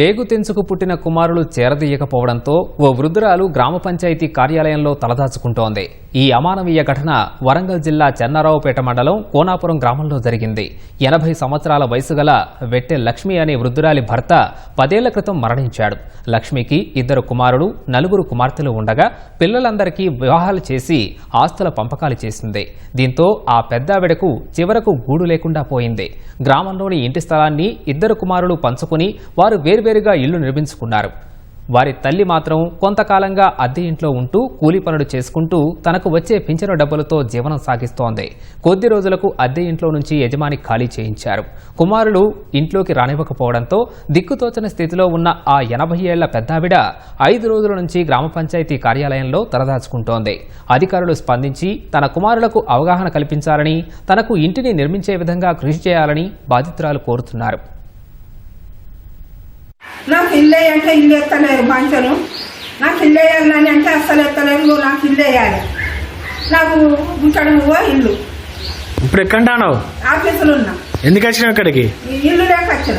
పేగు తెంచుకు పుట్టిన కుమారులు చేరదీయకపోవడంతో ఓ వృద్ధురాలు గ్రామ పంచాయతీ కార్యాలయంలో తలదాచుకుంటోంది. ఈ అమానవీయ ఘటన వరంగల్ జిల్లా చెన్నారావుపేట మండలం కోనాపురం గ్రామంలో జరిగింది. ఎనభై సంవత్సరాల వయసు గల వెట్టె లక్ష్మి అనే వృద్ధురాలి భర్త పదేళ్ళ క్రితం మరణించాడు. లక్ష్మికి ఇద్దరు కుమారుడు నలుగురు కుమార్తెలు ఉండగా పిల్లలందరికీ వివాహాలు చేసి ఆస్తుల పంపకాలు చేసింది. దీంతో ఆ పెద్దావిడకు చివరకు గూడు లేకుండా పోయింది. గ్రామంలోని ఇంటి స్థలాన్ని ఇద్దరు కుమారులు పంచుకుని వారు వేర్వేరుగా ఇల్లు నిర్మించుకున్నారు. వారి తల్లి మాత్రం కొంతకాలంగా అద్దె ఇంట్లో ఉంటూ కూలీ పనులు చేసుకుంటూ తనకు వచ్చే పింఛను డబ్బులతో జీవనం సాగిస్తోంది. కొద్ది రోజులకు అద్దె ఇంట్లో నుంచి యజమాని ఖాళీ చేయించారు. కుమారులు ఇంట్లోకి రానివ్వకపోవడంతో దిక్కుతోచని స్థితిలో ఉన్న ఆ ఎనభై ఏళ్ళ పెద్దావిడ ఐదు రోజుల నుంచి గ్రామ పంచాయతీ కార్యాలయంలో తలదాచుకుంటోంది. అధికారులు స్పందించి తన కుమారులకు అవగాహన కల్పించాలని తనకు ఇంటిని నిర్మించే విధంగా కృషి చేయాలని బాధితురాలు కోరుతున్నారు. నాకు ఇల్లు అంటే ఇల్లు ఎత్తలేరు మంచను నాకు ఇల్లు వేయాలని అంటే అస్సలు ఎత్తలేరు నువ్వు నాకు ఇల్లు వేయాలి. నాకు ఉంచడం నువ్వు ఇల్లు. ఇప్పుడు ఎక్కంటావు ఆఫీసులు ఉన్నా. ఎందుకు వచ్చినావు ఇక్కడికి? ఇల్లు లేక వచ్చిన.